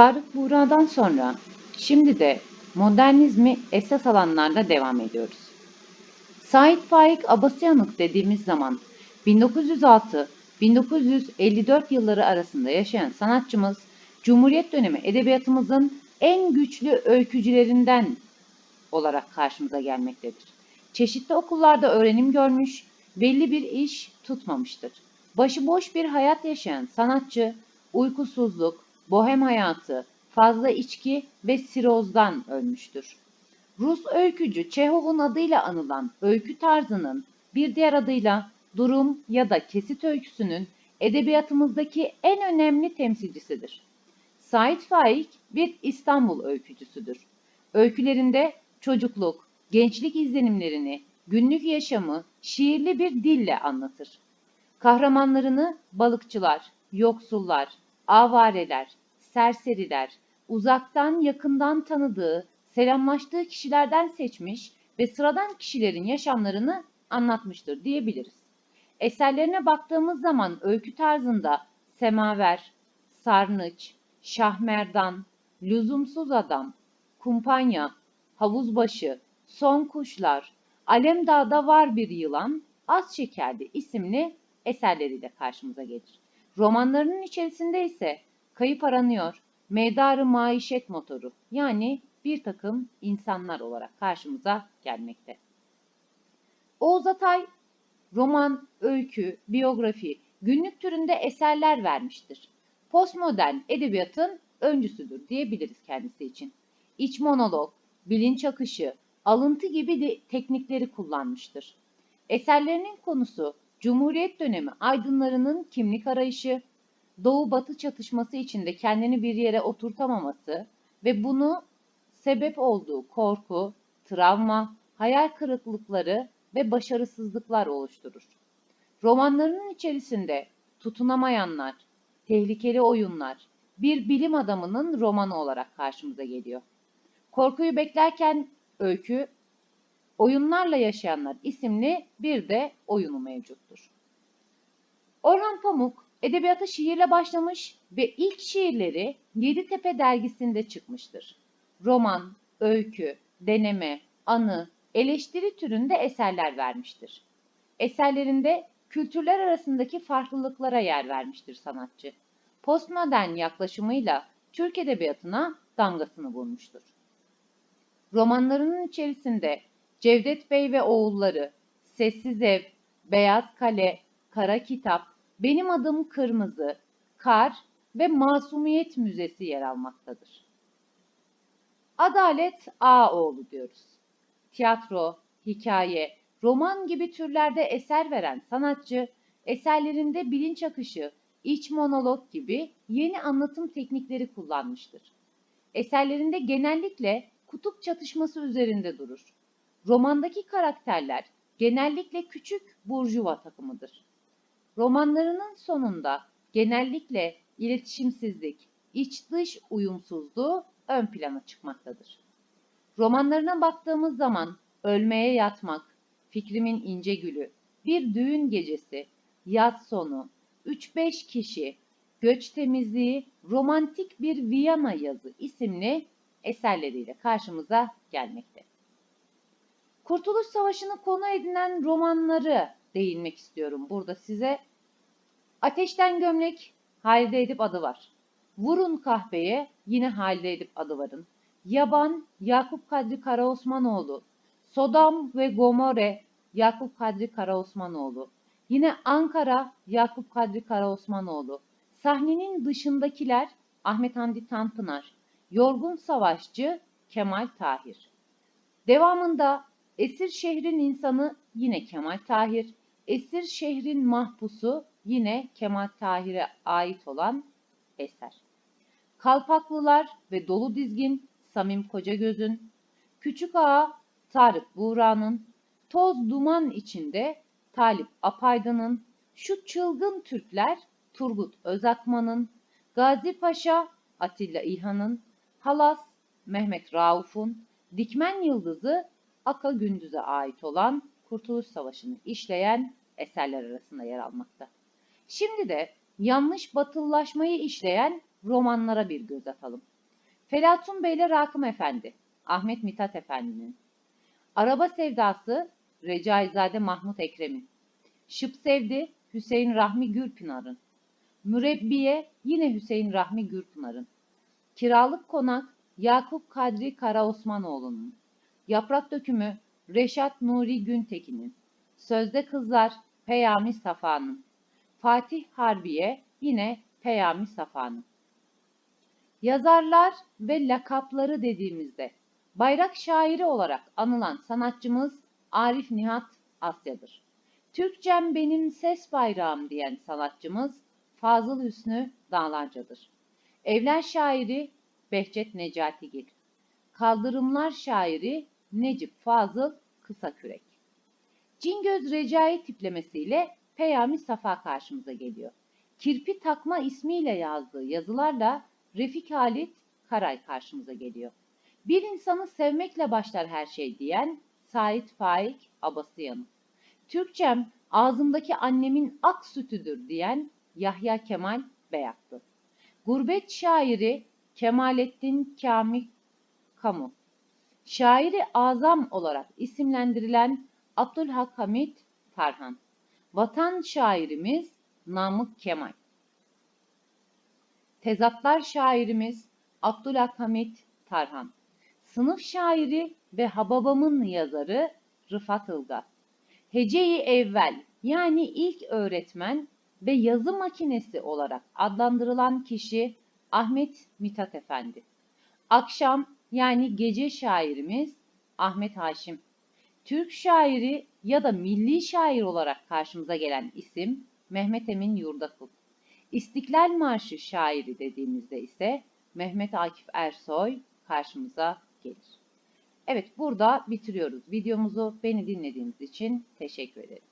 Tarık Buğra'dan sonra şimdi de modernizmi esas alanlarda devam ediyoruz. Sait Faik Abasıyanık dediğimiz zaman 1906-1954 yılları arasında yaşayan sanatçımız Cumhuriyet dönemi edebiyatımızın en güçlü öykücülerinden olarak karşımıza gelmektedir. Çeşitli okullarda öğrenim görmüş, belli bir iş tutmamıştır. Başıboş bir hayat yaşayan sanatçı, uykusuzluk, bohem hayatı, fazla içki ve sirozdan ölmüştür. Rus öykücü Çehov'un adıyla anılan öykü tarzının bir diğer adıyla durum ya da kesit öyküsünün edebiyatımızdaki en önemli temsilcisidir. Sait Faik bir İstanbul öykücüsüdür. Öykülerinde çocukluk, gençlik izlenimlerini, günlük yaşamı şiirli bir dille anlatır. Kahramanlarını balıkçılar, yoksullar, avareler, serseriler, uzaktan yakından tanıdığı, selamlaştığı kişilerden seçmiş ve sıradan kişilerin yaşamlarını anlatmıştır diyebiliriz. Eserlerine baktığımız zaman öykü tarzında Semaver, Sarnıç, Şahmerdan, Lüzumsuz Adam, Kumpanya, Havuzbaşı, Son Kuşlar, Alemdağ'da Var Bir Yılan, Az Şekerli isimli eserleriyle karşımıza gelir. Romanlarının içerisinde ise Kayıp Aranıyor, Medarı Maişet Motoru yani bir takım insanlar olarak karşımıza gelmekte. Oğuz Atay roman, öykü, biyografi, günlük türünde eserler vermiştir. Postmodern edebiyatın öncüsüdür diyebiliriz kendisi için. İç monolog, bilinç akışı, alıntı gibi de teknikleri kullanmıştır. Eserlerinin konusu Cumhuriyet dönemi aydınlarının kimlik arayışı, Doğu-Batı çatışması içinde kendini bir yere oturtamaması ve bunu sebep olduğu korku, travma, hayal kırıklıkları ve başarısızlıklar oluşturur. Romanlarının içerisinde tutunamayanlar, tehlikeli oyunlar, bir bilim adamının romanı olarak karşımıza geliyor. Korkuyu beklerken öykü, Oyunlarla Yaşayanlar isimli bir de oyunu mevcuttur. Orhan Pamuk edebiyata şiirle başlamış ve ilk şiirleri Yeditepe dergisinde çıkmıştır. Roman, öykü, deneme, anı, eleştiri türünde eserler vermiştir. Eserlerinde kültürler arasındaki farklılıklara yer vermiştir sanatçı. Postmodern yaklaşımıyla Türk edebiyatına damgasını vurmuştur. Romanlarının içerisinde Cevdet Bey ve Oğulları, Sessiz Ev, Beyaz Kale, Kara Kitap, Benim Adım Kırmızı, Kar ve Masumiyet Müzesi yer almaktadır. Adalet Ağoğlu diyoruz. Tiyatro, hikaye, roman gibi türlerde eser veren sanatçı, eserlerinde bilinç akışı, iç monolog gibi yeni anlatım teknikleri kullanmıştır. Eserlerinde genellikle kutup çatışması üzerinde durur. Romandaki karakterler genellikle küçük burjuva takımıdır. Romanlarının sonunda genellikle iletişimsizlik, iç dış uyumsuzluğu ön plana çıkmaktadır. Romanlarına baktığımız zaman Ölmeye Yatmak, Fikrimin İnce Gülü, Bir Düğün Gecesi, Yaz Sonu, 3-5 Kişi, Göç Temizliği, Romantik Bir Viyana Yazı isimli eserleriyle karşımıza gelmekte. Kurtuluş Savaşı'nı konu edinen romanları değinmek istiyorum burada size. Ateşten Gömlek, Halide Edip adı var. Vurun Kahveye, yine Halide Edip adı varın. Yaban, Yakup Kadri Karaosmanoğlu. Sodom ve Gomorre, Yakup Kadri Karaosmanoğlu. Yine Ankara, Yakup Kadri Karaosmanoğlu. Sahnenin dışındakiler, Ahmet Hamdi Tanpınar. Yorgun Savaşçı, Kemal Tahir. Devamında Esir şehrin insanı yine Kemal Tahir. Esir şehrin mahpusu yine Kemal Tahir'e ait olan eser. Kalpaklılar ve Dolu Dizgin Samim Kocagöz'ün, Küçük Ağa Tarık Buğra'nın, Toz Duman içinde Talip Apaydın'ın, Şu Çılgın Türkler Turgut Özakman'ın, Gazi Paşa Atilla İlhan'ın, Halas Mehmet Rauf'un, Dikmen Yıldızı Aka Gündüz'e ait olan Kurtuluş Savaşı'nı işleyen eserler arasında yer almakta. Şimdi de yanlış batıllaşmayı işleyen romanlara bir göz atalım. Felatun Bey ile Rakım Efendi, Ahmet Mithat Efendi'nin. Araba Sevdası, Recaizade Mahmut Ekrem'in. Şıp Sevdi, Hüseyin Rahmi Gürpınar'ın. Mürebbiye, yine Hüseyin Rahmi Gürpınar'ın. Kiralık Konak, Yakup Kadri Karaosmanoğlu'nun. Yaprak Dökümü, Reşat Nuri Güntekin'in. Sözde Kızlar, Peyami Safa'nın. Fatih Harbiye, yine Peyami Safa'nın. Yazarlar ve lakapları dediğimizde bayrak şairi olarak anılan sanatçımız Arif Nihat Asya'dır. Türkçem benim ses bayrağım diyen sanatçımız Fazıl Hüsnü Dağlanca'dır. Evler şairi Behçet Necatigil. Kaldırımlar şairi Necip Fazıl Kısakürek. Cingöz Recai tiplemesiyle Peyami Safa karşımıza geliyor. Kirpi takma ismiyle yazdığı yazılarla Refik Halit Karay karşımıza geliyor. Bir insanı sevmekle başlar her şey diyen Sait Faik Abasıyan'ı. Türkçem ağzımdaki annemin ak sütüdür diyen Yahya Kemal Beyatlı. Gurbet şairi Kemalettin Kamil Kamu. Şairi azam olarak isimlendirilen Abdülhak Hamit Tarhan. Vatan şairimiz Namık Kemal. Tezatlar şairimiz Abdülhamit Tarhan. Sınıf şairi ve Hababamın yazarı Rıfat Ilgaz. Hece-i evvel yani ilk öğretmen ve yazı makinesi olarak adlandırılan kişi Ahmet Mithat Efendi. Akşam yani gece şairimiz Ahmet Haşim. Türk şairi ya da milli şair olarak karşımıza gelen isim Mehmet Emin Yurdakul. İstiklal Marşı şairi dediğimizde ise Mehmet Akif Ersoy karşımıza gelir. Evet burada bitiriyoruz videomuzu. Beni dinlediğiniz için teşekkür ederim.